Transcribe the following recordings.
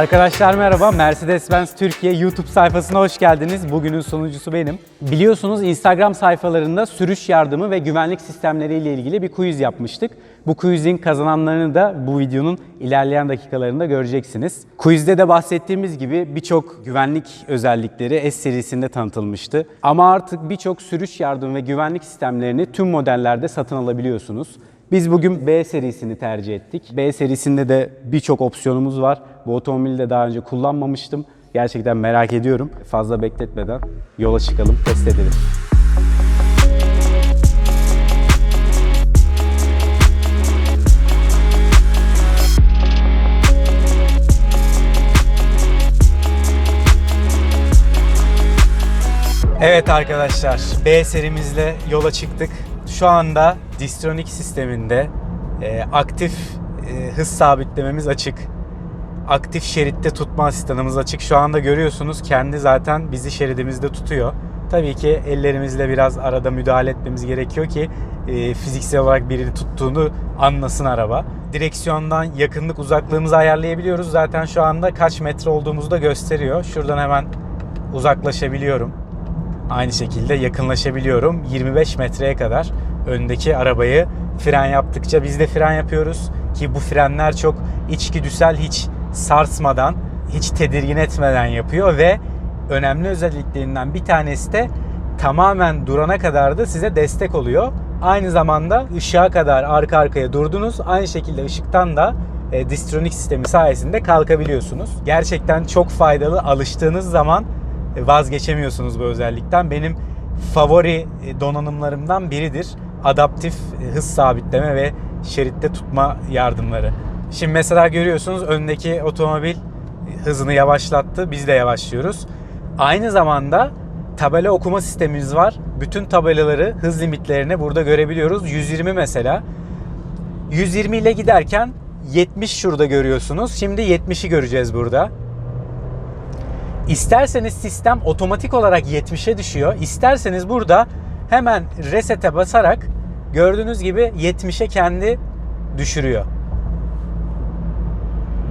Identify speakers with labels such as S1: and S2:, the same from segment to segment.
S1: Arkadaşlar merhaba, Mercedes-Benz Türkiye YouTube sayfasına hoş geldiniz. Bugünün sunucusu benim. Biliyorsunuz Instagram sayfalarında sürüş yardımı ve güvenlik sistemleriyle ilgili bir quiz yapmıştık. Bu quizin kazananlarını da bu videonun ilerleyen dakikalarında göreceksiniz. Quizde de bahsettiğimiz gibi birçok güvenlik özellikleri S serisinde tanıtılmıştı. Ama artık birçok sürüş yardım ve güvenlik sistemlerini tüm modellerde satın alabiliyorsunuz. Biz bugün B serisini tercih ettik. B serisinde de birçok opsiyonumuz var. Bu otomobili de daha önce kullanmamıştım. Gerçekten merak ediyorum. Fazla bekletmeden yola çıkalım, test edelim. Evet arkadaşlar, B serimizle yola çıktık. Şu anda Distronic sisteminde e, aktif e, hız sabitlememiz açık. Aktif şeritte tutma asistanımız açık. Şu anda görüyorsunuz kendi zaten bizi şeridimizde tutuyor. Tabii ki ellerimizle biraz arada müdahale etmemiz gerekiyor ki e, fiziksel olarak birini tuttuğunu anlasın araba. Direksiyondan yakınlık uzaklığımızı ayarlayabiliyoruz. Zaten şu anda kaç metre olduğumuzu da gösteriyor. Şuradan hemen uzaklaşabiliyorum. Aynı şekilde yakınlaşabiliyorum 25 metreye kadar öndeki arabayı fren yaptıkça biz de fren yapıyoruz ki bu frenler çok içgüdüsel hiç sarsmadan hiç tedirgin etmeden yapıyor ve önemli özelliklerinden bir tanesi de tamamen durana kadar da size destek oluyor. Aynı zamanda ışığa kadar arka arkaya durdunuz. Aynı şekilde ışıktan da e, Distronic sistemi sayesinde kalkabiliyorsunuz. Gerçekten çok faydalı. Alıştığınız zaman e, vazgeçemiyorsunuz bu özellikten. Benim favori e, donanımlarımdan biridir. Adaptif e, hız sabitleme ve şeritte tutma yardımları. Şimdi mesela görüyorsunuz öndeki otomobil hızını yavaşlattı. Biz de yavaşlıyoruz. Aynı zamanda tabela okuma sistemimiz var. Bütün tabelaları, hız limitlerini burada görebiliyoruz. 120 mesela. 120 ile giderken 70 şurada görüyorsunuz. Şimdi 70'i göreceğiz burada. İsterseniz sistem otomatik olarak 70'e düşüyor. İsterseniz burada hemen resete basarak gördüğünüz gibi 70'e kendi düşürüyor.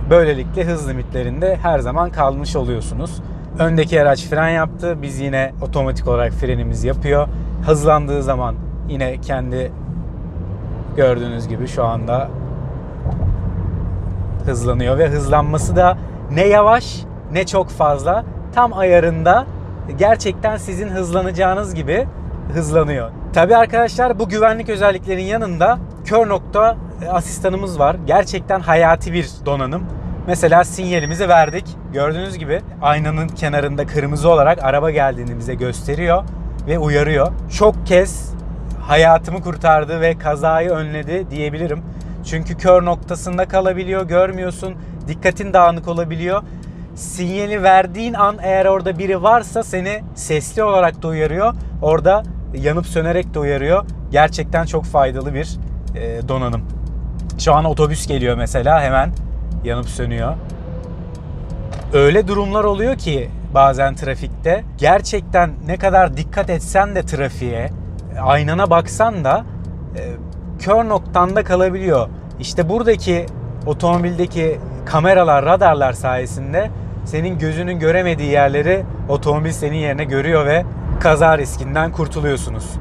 S1: Böylelikle hız limitlerinde her zaman kalmış oluyorsunuz. Öndeki araç fren yaptı. Biz yine otomatik olarak frenimizi yapıyor. Hızlandığı zaman yine kendi gördüğünüz gibi şu anda hızlanıyor ve hızlanması da ne yavaş ne çok fazla tam ayarında gerçekten sizin hızlanacağınız gibi hızlanıyor. Tabi arkadaşlar bu güvenlik özelliklerin yanında kör nokta asistanımız var. Gerçekten hayati bir donanım. Mesela sinyalimizi verdik. Gördüğünüz gibi aynanın kenarında kırmızı olarak araba geldiğini bize gösteriyor ve uyarıyor. Çok kez hayatımı kurtardı ve kazayı önledi diyebilirim. Çünkü kör noktasında kalabiliyor, görmüyorsun. Dikkatin dağınık olabiliyor. Sinyali verdiğin an eğer orada biri varsa seni sesli olarak da uyarıyor. Orada yanıp sönerek de uyarıyor. Gerçekten çok faydalı bir donanım. Şu an otobüs geliyor mesela hemen yanıp sönüyor. Öyle durumlar oluyor ki bazen trafikte gerçekten ne kadar dikkat etsen de trafiğe, aynana baksan da e, kör noktanda kalabiliyor. İşte buradaki otomobildeki kameralar, radarlar sayesinde senin gözünün göremediği yerleri otomobil senin yerine görüyor ve kaza riskinden kurtuluyorsunuz.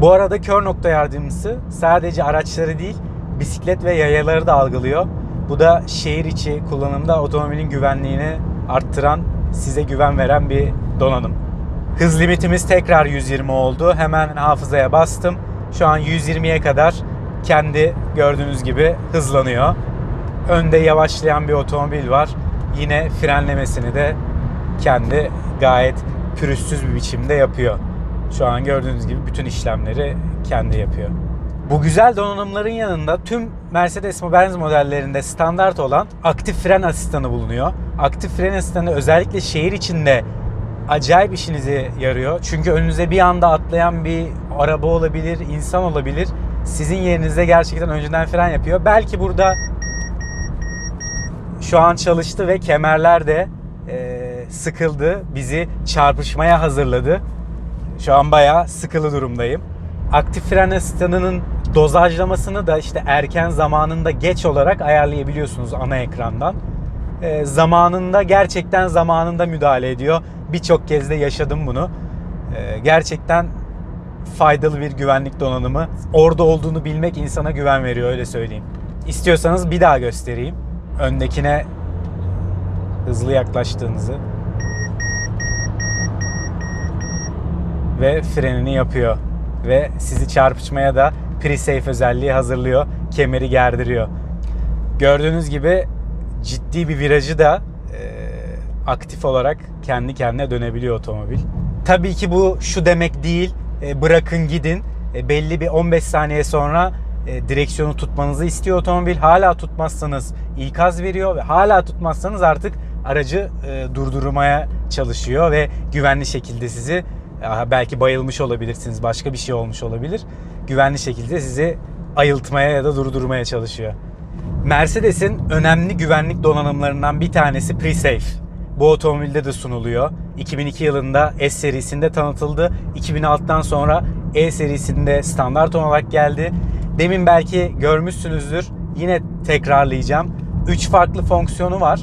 S1: Bu arada kör nokta yardımcısı sadece araçları değil, bisiklet ve yayaları da algılıyor. Bu da şehir içi kullanımda otomobilin güvenliğini arttıran, size güven veren bir donanım. Hız limitimiz tekrar 120 oldu. Hemen hafızaya bastım. Şu an 120'ye kadar kendi gördüğünüz gibi hızlanıyor. Önde yavaşlayan bir otomobil var. Yine frenlemesini de kendi gayet pürüzsüz bir biçimde yapıyor. Şu an gördüğünüz gibi bütün işlemleri kendi yapıyor. Bu güzel donanımların yanında tüm Mercedes-Benz modellerinde standart olan aktif fren asistanı bulunuyor. Aktif fren asistanı özellikle şehir içinde acayip işinize yarıyor. Çünkü önünüze bir anda atlayan bir araba olabilir, insan olabilir. Sizin yerinizde gerçekten önceden fren yapıyor. Belki burada şu an çalıştı ve kemerler de e, sıkıldı. Bizi çarpışmaya hazırladı. Şu an bayağı sıkılı durumdayım. Aktif fren asistanının dozajlamasını da işte erken zamanında geç olarak ayarlayabiliyorsunuz ana ekrandan. e, zamanında gerçekten zamanında müdahale ediyor. Birçok kez de yaşadım bunu. E, gerçekten faydalı bir güvenlik donanımı. Orada olduğunu bilmek insana güven veriyor öyle söyleyeyim. İstiyorsanız bir daha göstereyim. Öndekine hızlı yaklaştığınızı ve frenini yapıyor ve sizi çarpışmaya da pre-safe özelliği hazırlıyor. Kemeri gerdiriyor. Gördüğünüz gibi ciddi bir virajı da e, aktif olarak kendi kendine dönebiliyor otomobil. Tabii ki bu şu demek değil. e, bırakın gidin. E, belli bir 15 saniye sonra e, direksiyonu tutmanızı istiyor otomobil. Hala tutmazsanız ikaz veriyor ve hala tutmazsanız artık aracı e, durdurmaya çalışıyor ve güvenli şekilde sizi Aha, belki bayılmış olabilirsiniz, başka bir şey olmuş olabilir. Güvenli şekilde sizi ayıltmaya ya da durdurmaya çalışıyor. Mercedes'in önemli güvenlik donanımlarından bir tanesi pre-safe. Bu otomobilde de sunuluyor. 2002 yılında S serisinde tanıtıldı. 2006'dan sonra E serisinde standart olarak geldi. Demin belki görmüşsünüzdür. Yine tekrarlayacağım. 3 farklı fonksiyonu var.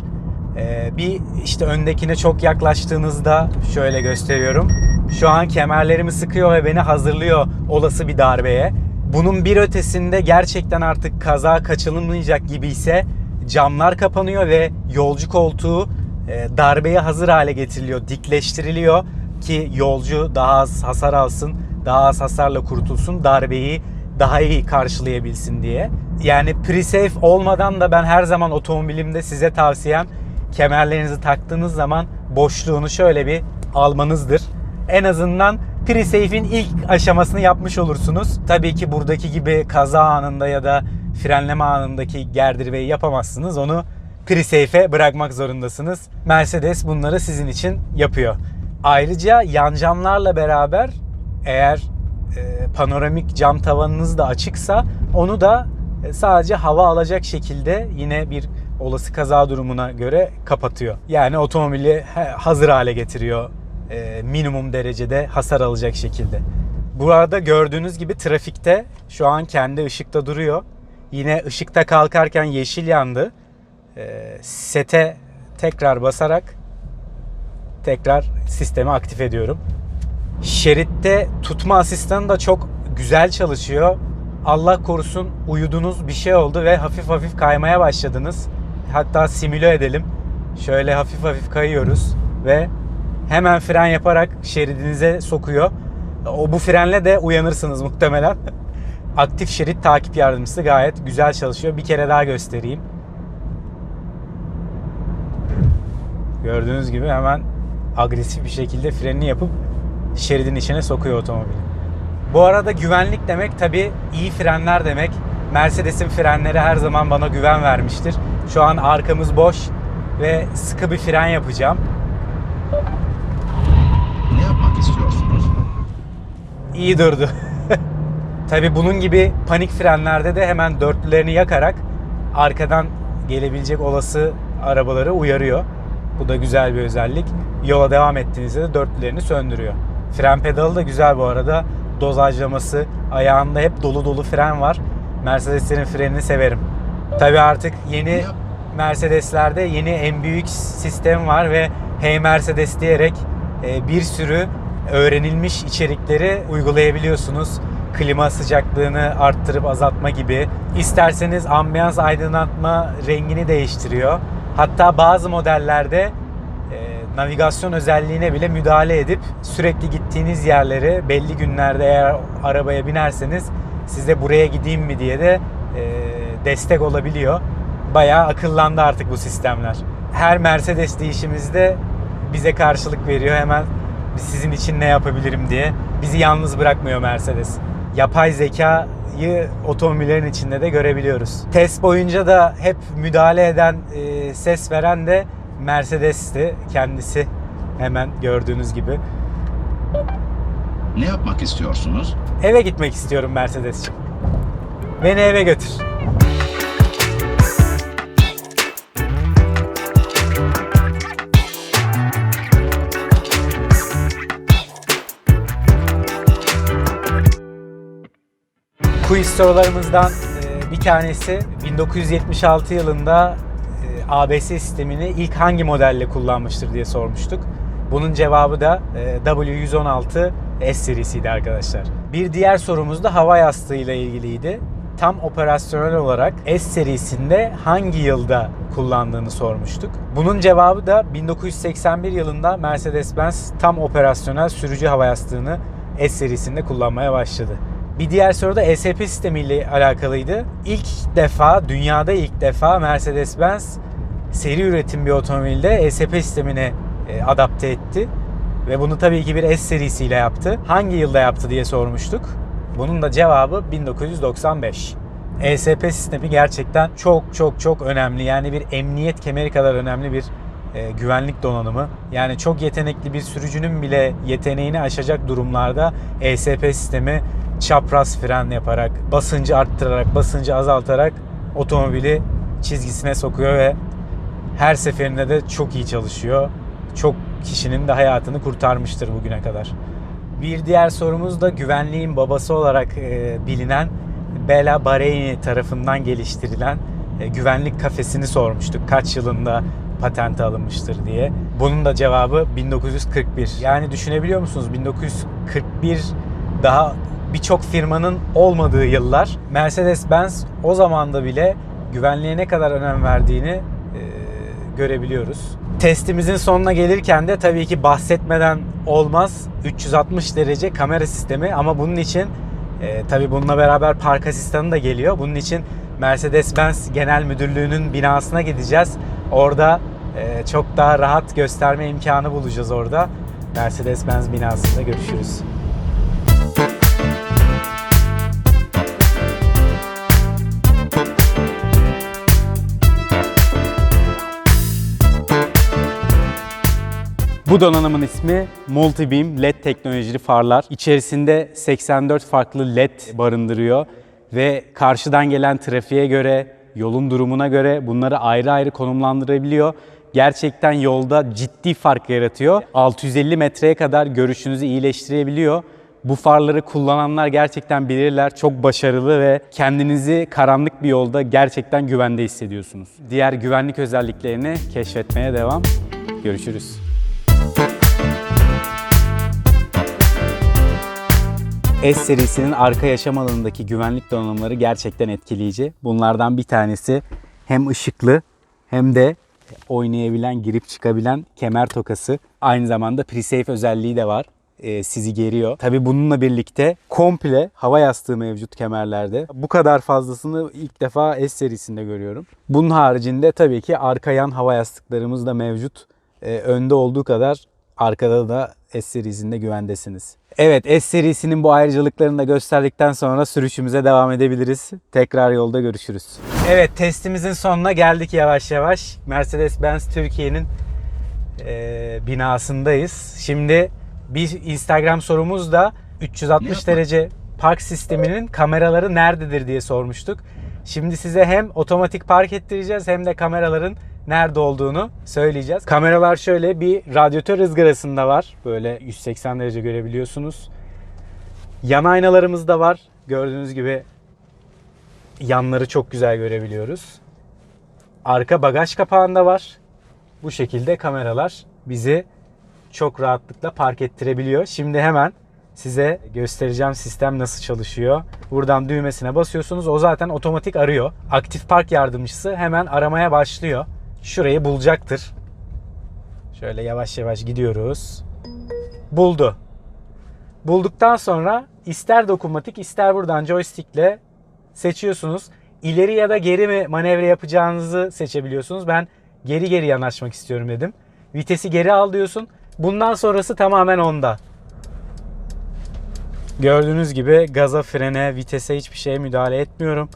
S1: Ee, bir işte öndekine çok yaklaştığınızda şöyle gösteriyorum. Şu an kemerlerimi sıkıyor ve beni hazırlıyor olası bir darbeye. Bunun bir ötesinde gerçekten artık kaza kaçınılmayacak gibi ise camlar kapanıyor ve yolcu koltuğu e, darbeye hazır hale getiriliyor, dikleştiriliyor ki yolcu daha az hasar alsın, daha az hasarla kurtulsun, darbeyi daha iyi karşılayabilsin diye. Yani pre-safe olmadan da ben her zaman otomobilimde size tavsiyem kemerlerinizi taktığınız zaman boşluğunu şöyle bir almanızdır. En azından pre-safe'in ilk aşamasını yapmış olursunuz. Tabii ki buradaki gibi kaza anında ya da frenleme anındaki gerdirmeyi yapamazsınız. Onu pre-safe'e bırakmak zorundasınız. Mercedes bunları sizin için yapıyor. Ayrıca yan camlarla beraber eğer e, panoramik cam tavanınız da açıksa onu da e, sadece hava alacak şekilde yine bir olası kaza durumuna göre kapatıyor. Yani otomobili hazır hale getiriyor e, minimum derecede hasar alacak şekilde. Bu arada gördüğünüz gibi trafikte şu an kendi ışıkta duruyor. Yine ışıkta kalkarken yeşil yandı. E, sete tekrar basarak tekrar sistemi aktif ediyorum. Şeritte tutma asistanı da çok güzel çalışıyor. Allah korusun uyudunuz bir şey oldu ve hafif hafif kaymaya başladınız. Hatta simüle edelim. Şöyle hafif hafif kayıyoruz ve hemen fren yaparak şeridinize sokuyor. O bu frenle de uyanırsınız muhtemelen. Aktif şerit takip yardımcısı gayet güzel çalışıyor. Bir kere daha göstereyim. Gördüğünüz gibi hemen agresif bir şekilde frenini yapıp şeridin içine sokuyor otomobili. Bu arada güvenlik demek tabi iyi frenler demek. Mercedes'in frenleri her zaman bana güven vermiştir. Şu an arkamız boş ve sıkı bir fren yapacağım. İyi durdu. tabi bunun gibi panik frenlerde de hemen dörtlülerini yakarak arkadan gelebilecek olası arabaları uyarıyor. Bu da güzel bir özellik. Yola devam ettiğinizde de dörtlülerini söndürüyor. Fren pedalı da güzel bu arada. Dozajlaması, ayağında hep dolu dolu fren var. Mercedeslerin frenini severim. Tabi artık yeni Mercedeslerde yeni en büyük sistem var ve Hey Mercedes diyerek e, bir sürü öğrenilmiş içerikleri uygulayabiliyorsunuz. Klima sıcaklığını arttırıp azaltma gibi. İsterseniz ambiyans aydınlatma rengini değiştiriyor. Hatta bazı modellerde e, navigasyon özelliğine bile müdahale edip sürekli gittiğiniz yerleri belli günlerde eğer arabaya binerseniz size buraya gideyim mi diye de e, destek olabiliyor. Bayağı akıllandı artık bu sistemler. Her Mercedes değişimizde bize karşılık veriyor hemen sizin için ne yapabilirim diye. Bizi yalnız bırakmıyor Mercedes. Yapay zekayı otomobillerin içinde de görebiliyoruz. Test boyunca da hep müdahale eden, e, ses veren de Mercedes'ti kendisi. Hemen gördüğünüz gibi.
S2: Ne yapmak istiyorsunuz?
S1: Eve gitmek istiyorum Mercedes'ciğim. Beni eve götür. Sorularımızdan e, bir tanesi 1976 yılında e, ABS sistemini ilk hangi modelle kullanmıştır diye sormuştuk. Bunun cevabı da e, W116 S serisiydi arkadaşlar. Bir diğer sorumuz da hava yastığı ile ilgiliydi. Tam operasyonel olarak S serisinde hangi yılda kullandığını sormuştuk. Bunun cevabı da 1981 yılında Mercedes-Benz tam operasyonel sürücü hava yastığını S serisinde kullanmaya başladı. Bir diğer soru da ESP sistemiyle alakalıydı. İlk defa, dünyada ilk defa Mercedes-Benz seri üretim bir otomobilde ESP sistemini e, adapte etti. Ve bunu tabii ki bir S serisiyle yaptı. Hangi yılda yaptı diye sormuştuk. Bunun da cevabı 1995. ESP sistemi gerçekten çok çok çok önemli. Yani bir emniyet kemeri kadar önemli bir e, güvenlik donanımı. Yani çok yetenekli bir sürücünün bile yeteneğini aşacak durumlarda ESP sistemi çapraz fren yaparak, basıncı arttırarak, basıncı azaltarak otomobili çizgisine sokuyor ve her seferinde de çok iyi çalışıyor. Çok kişinin de hayatını kurtarmıştır bugüne kadar. Bir diğer sorumuz da güvenliğin babası olarak e, bilinen Bela Bahreini tarafından geliştirilen e, güvenlik kafesini sormuştuk. Kaç yılında patente alınmıştır diye. Bunun da cevabı 1941. Yani düşünebiliyor musunuz? 1941 daha birçok firmanın olmadığı yıllar. Mercedes-Benz o zamanda bile güvenliğe ne kadar önem verdiğini e, görebiliyoruz. Testimizin sonuna gelirken de tabii ki bahsetmeden olmaz 360 derece kamera sistemi ama bunun için e, tabii bununla beraber park asistanı da geliyor. Bunun için Mercedes-Benz Genel Müdürlüğü'nün binasına gideceğiz. Orada e, çok daha rahat gösterme imkanı bulacağız orada. Mercedes-Benz binasında görüşürüz. Bu donanımın ismi Multibeam LED teknolojili farlar. İçerisinde 84 farklı LED barındırıyor ve karşıdan gelen trafiğe göre, yolun durumuna göre bunları ayrı ayrı konumlandırabiliyor. Gerçekten yolda ciddi fark yaratıyor. 650 metreye kadar görüşünüzü iyileştirebiliyor. Bu farları kullananlar gerçekten bilirler. Çok başarılı ve kendinizi karanlık bir yolda gerçekten güvende hissediyorsunuz. Diğer güvenlik özelliklerini keşfetmeye devam. Görüşürüz. S serisinin arka yaşam alanındaki güvenlik donanımları gerçekten etkileyici. Bunlardan bir tanesi hem ışıklı hem de oynayabilen, girip çıkabilen kemer tokası. Aynı zamanda pre-safe özelliği de var. Ee, sizi geriyor. Tabi bununla birlikte komple hava yastığı mevcut kemerlerde. Bu kadar fazlasını ilk defa S serisinde görüyorum. Bunun haricinde tabii ki arka yan hava yastıklarımız da mevcut. Ee, önde olduğu kadar arkada da S serisinde güvendesiniz. Evet S serisinin bu ayrıcalıklarını da gösterdikten sonra sürüşümüze devam edebiliriz. Tekrar yolda görüşürüz. Evet testimizin sonuna geldik yavaş yavaş. Mercedes-Benz Türkiye'nin e, binasındayız. Şimdi bir Instagram sorumuz da 360 derece park sisteminin kameraları nerededir diye sormuştuk. Şimdi size hem otomatik park ettireceğiz hem de kameraların nerede olduğunu söyleyeceğiz. Kameralar şöyle bir radyatör ızgarasında var. Böyle 180 derece görebiliyorsunuz. Yan aynalarımız da var. Gördüğünüz gibi yanları çok güzel görebiliyoruz. Arka bagaj kapağında var. Bu şekilde kameralar bizi çok rahatlıkla park ettirebiliyor. Şimdi hemen size göstereceğim sistem nasıl çalışıyor. Buradan düğmesine basıyorsunuz. O zaten otomatik arıyor. Aktif park yardımcısı hemen aramaya başlıyor. Şurayı bulacaktır. Şöyle yavaş yavaş gidiyoruz. Buldu. Bulduktan sonra ister dokunmatik ister buradan joystickle seçiyorsunuz. İleri ya da geri mi manevra yapacağınızı seçebiliyorsunuz. Ben geri geri yanaşmak istiyorum dedim. Vitesi geri al diyorsun. Bundan sonrası tamamen onda. Gördüğünüz gibi gaza, frene, vitese hiçbir şeye müdahale etmiyorum.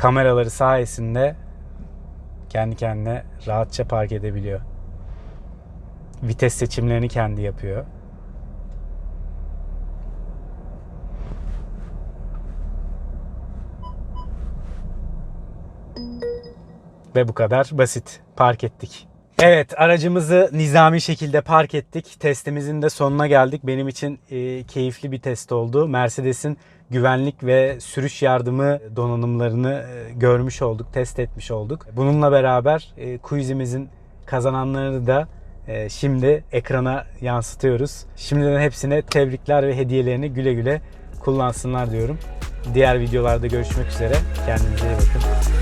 S1: Kameraları sayesinde kendi kendine rahatça park edebiliyor. Vites seçimlerini kendi yapıyor. Ve bu kadar basit. Park ettik. Evet aracımızı nizami şekilde park ettik. Testimizin de sonuna geldik. Benim için e, keyifli bir test oldu. Mercedes'in güvenlik ve sürüş yardımı donanımlarını e, görmüş olduk, test etmiş olduk. Bununla beraber e, quizimizin kazananlarını da e, şimdi ekrana yansıtıyoruz. Şimdiden hepsine tebrikler ve hediyelerini güle güle kullansınlar diyorum. Diğer videolarda görüşmek üzere. Kendinize iyi bakın.